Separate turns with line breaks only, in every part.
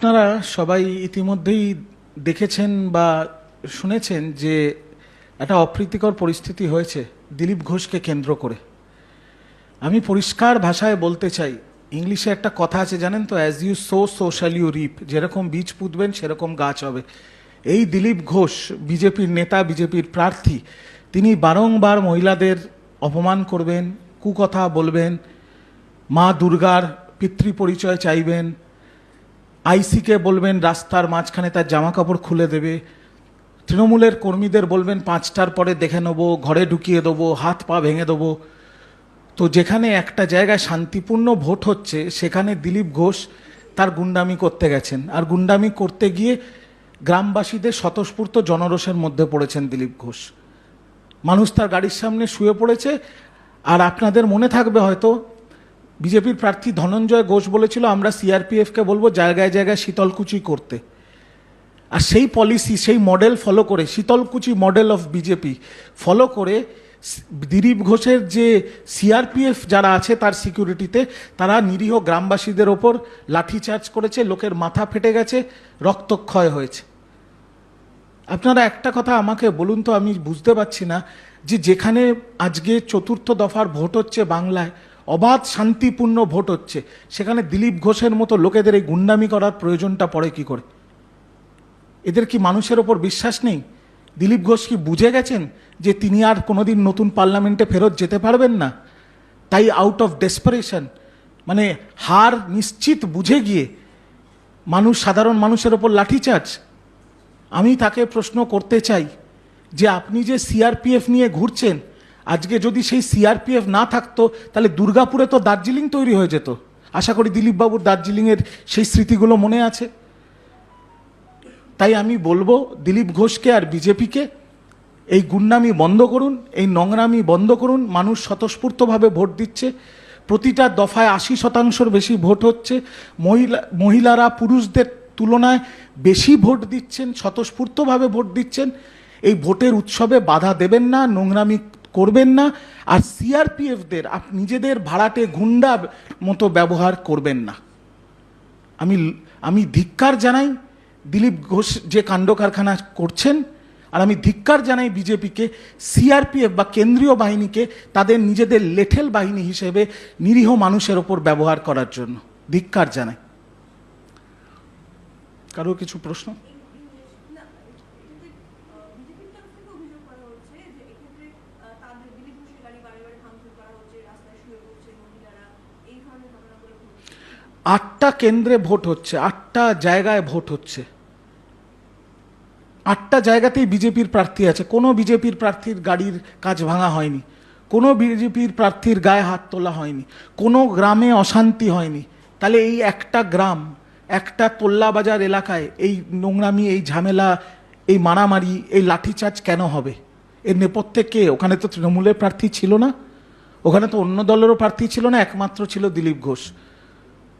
আপনারা সবাই ইতিমধ্যেই দেখেছেন বা শুনেছেন যে একটা অপ্রীতিকর পরিস্থিতি হয়েছে দিলীপ ঘোষকে কেন্দ্র করে। আমি পরিষ্কার ভাষায় বলতে চাই, ইংলিশে একটা কথা আছে জানেন তো as you sow so shall you reap যেরকম বীজ পুঁতবেন, সেরকম গাছ হবে। এই দিলীপ ঘোষ, বিজেপির নেতা, বিজেপির প্রার্থী, তিনি বারংবার মহিলাদের অপমান করবেন, কুকথা বলবেন, মা দুর্গার পিতৃ পরিচয় চাইবেন আইসিকে বলবেন, রাস্তার মাঝখানে তার জামা কাপড় খুলে দেবে। তৃণমূলের কর্মীদের বলবেন, পাঁচটার পরে দেখে নেব, ঘরে ঢুকিয়ে দেবো, হাত পা ভেঙে দেবো। তো যেখানে একটা জায়গায় শান্তিপূর্ণ ভোট হচ্ছে, সেখানে দিলীপ ঘোষ তার গুন্ডামি করতে গেছেন। আর গুন্ডামি করতে গিয়ে গ্রামবাসীদের স্বতঃস্ফূর্ত জনরোষের মধ্যে পড়েছেন দিলীপ ঘোষ। মানুষ তার গাড়ির সামনে শুয়ে পড়েছে, আর আপনাদের মনে থাকবে হয়তো বিজেপির প্রার্থী ধনঞ্জয় ঘোষ বলেছিল, আমরা সিআরপিএফকে বলব জায়গায় জায়গায় শীতলকুচি করতে। আর সেই পলিসি সেই মডেল ফলো করে, Sitalkuchi model of BJP follow করে দিলীপ ঘোষের যে সিআরপিএফ যারা আছে তার সিকিউরিটিতে তারা নিরীহ গ্রামবাসীদের ওপর লাঠিচার্জ করেছে, লোকের মাথা ফেটে গেছে, রক্তক্ষয় হয়েছে। আপনারা একটা কথা আমাকে বলুন তো, আমি বুঝতে পারছি না যে যেখানে আজকে চতুর্থ দফার ভোট হচ্ছে বাংলায় অবাধ শান্তিপূর্ণ ভোট হচ্ছে। সেখানে দিলীপ ঘোষের মতো লোকেদের এই গুন্ডামি করার প্রয়োজনটা পড়ে কি করে? এদের কি মানুষের ওপর বিশ্বাস নেই? দিলীপ ঘোষ কি বুঝে গেছেন যে তিনি আর কোনোদিন নতুন পার্লামেন্টে ফেরত যেতে পারবেন না? তাই আউট অফ ডেসপারেশন মানে হার নিশ্চিত বুঝে গিয়ে মানুষ, সাধারণ মানুষের ওপর লাঠিচার্জ। আমি তাকে প্রশ্ন করতে চাই যে আপনি যে সিআরপিএফ নিয়ে ঘুরছেন আজকে যদি সেই সিআরপিএফ না থাকতো, তাহলে দুর্গাপুরে তো দার্জিলিং তৈরি হয়ে যেত। আশা করি দিলীপবাবুর দার্জিলিংয়ের সেই স্মৃতিগুলো মনে আছে। তাই আমি বলব, দিলীপ ঘোষকে আর বিজেপিকে, এই গুন্ডামি বন্ধ করুন, এই নোংরামি বন্ধ করুন, মানুষ স্বতঃস্ফূর্তভাবে ভোট দিচ্ছে। প্রতিটা দফায় আশি শতাংশর বেশি ভোট হচ্ছে। মহিলা মহিলারা পুরুষদের তুলনায় বেশি ভোট দিচ্ছেন, স্বতঃস্ফূর্তভাবে ভোট দিচ্ছেন। এই ভোটের উৎসবে বাধা দেবেন না, নোংরামি করবেন না, আর সিআরপিএফদের নিজেদের ভাড়াটে গুন্ডা মতো ব্যবহার করবেন না। আমি আমি ধিক্কার জানাই দিলীপ ঘোষ যে কাণ্ড কারখানা করছেন, আর আমি ধিক্কার জানাই বিজেপিকে সিআরপিএফ বা কেন্দ্রীয় বাহিনীকে তাদের নিজেদের লেঠেল বাহিনী হিসেবে নিরীহ মানুষের ওপর ব্যবহার করার জন্য। ধিক্কার জানাই। কারও কিছু প্রশ্ন
না, এটাতে, আহ, বিজেপির তরফ থেকে অভিযোগ করা হচ্ছে যে এক্ষেত্রে আহ, তাদের দিলীপ ঘোষের গাড়ি বারে বারে ভাঙচুর করা হচ্ছে রাস্তায় শুয়ে পড়ছে মহিলারা এই ধরনের ঘটনাগুলো ঘটছে
আটটা কেন্দ্রে ভোট হচ্ছে, আটটা জায়গায় ভোট হচ্ছে। আটটা জায়গাতেই বিজেপির প্রার্থী আছে, কোনো বিজেপির প্রার্থীর গাড়ির কাজ ভাঙা হয়নি, কোনো বিজেপির প্রার্থীর গায়ে হাত তোলা হয়নি, কোনো গ্রামে অশান্তি হয়নি। তাহলে এই একটা গ্রাম, একটা তোল্লা বাজার এলাকায় এই নোংরামি, এই ঝামেলা, এই মারামারি, এই লাঠিচার্জ কেন হবে? এর নেপথ্যে কে? ওখানে তো তৃণমূলের প্রার্থী ছিল না, ওখানে তো অন্য দলেরও প্রার্থী ছিল না, একমাত্র ছিল দিলীপ ঘোষ।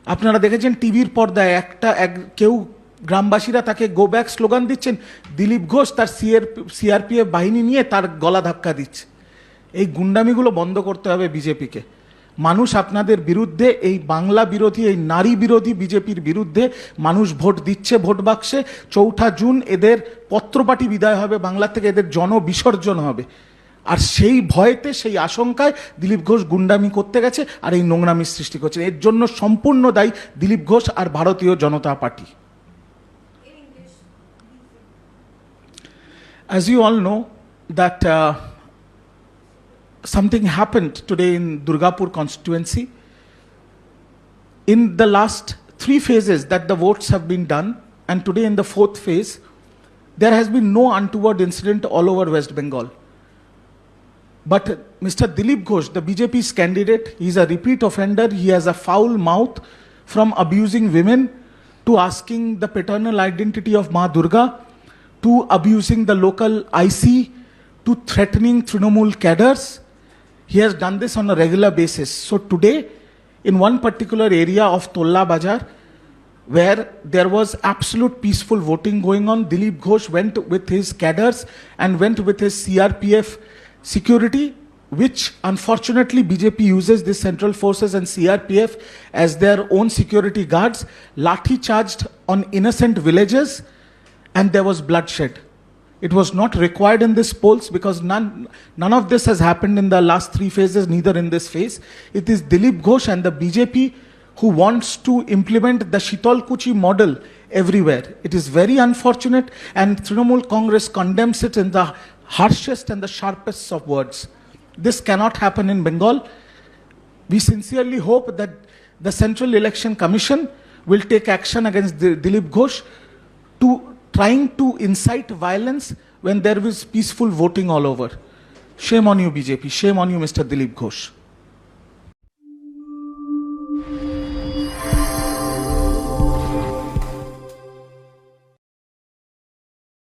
আপনারা দেখেছেন টিভির পর্দায় একটা, এক, কেউ গ্রামবাসীরা তাকে গো ব্যাক স্লোগান দিচ্ছেন, দিলীপ ঘোষ তার সিআর সিআরপিএফ বাহিনী নিয়ে তার গলা ধাক্কা দিচ্ছে। এই গুন্ডামিগুলো বন্ধ করতে হবে বিজেপিকে। মানুষ আপনাদের বিরুদ্ধে, এই বাংলা বিরোধী, এই নারী বিরোধী বিজেপির বিরুদ্ধে মানুষ ভোট দিচ্ছে ভোট বাক্সে। চৌঠা জুন, এদের পত্রপাটি বিদায় হবে, বাংলা থেকে এদের জনবিসর্জন হবে। আর সেই ভয়েতে সেই আশঙ্কায় দিলীপ ঘোষ গুন্ডামি করতে গেছে আর এই নোংরামি সৃষ্টি করছে এর জন্য সম্পূর্ণ দায়ী দিলীপ ঘোষ আর Bharatiya Janata party As you all know, that uh, something happened today in Durgapur constituency. In the last three phases that the votes have been done, and today in the fourth phase, there has been no untoward incident all over West Bengal. But Mr. Dilip Ghosh, the BJP's candidate, he's a repeat offender. He has a foul mouth from abusing women to asking the paternal identity of Ma Durga to abusing the local IC to threatening Trinamool cadres. He has done this on a regular basis. So today, in one particular area of Tolla Bajar, where there was absolute peaceful voting going on, Dilip Ghosh went with his cadres and went with his CRPF security which unfortunately BJP uses the central forces and CRPF as their own security guards, lathi charged on innocent villagers, and there was bloodshed. It was not required in this polls because none, none of this has happened in the last three phases, neither in this phase. It is Dilip Ghosh and the BJP who wants to implement the Shitol Kuchi model everywhere. It is very unfortunate, and Trinamool Congress condemns it in the harshest and the sharpest of words. This cannot happen in Bengal. We sincerely hope that the Central Election Commission will take action against Di- Dilip Ghosh to trying to incite violence when there is peaceful voting all over. Shame on you, BJP. Shame on you, Mr. Dilip Ghosh.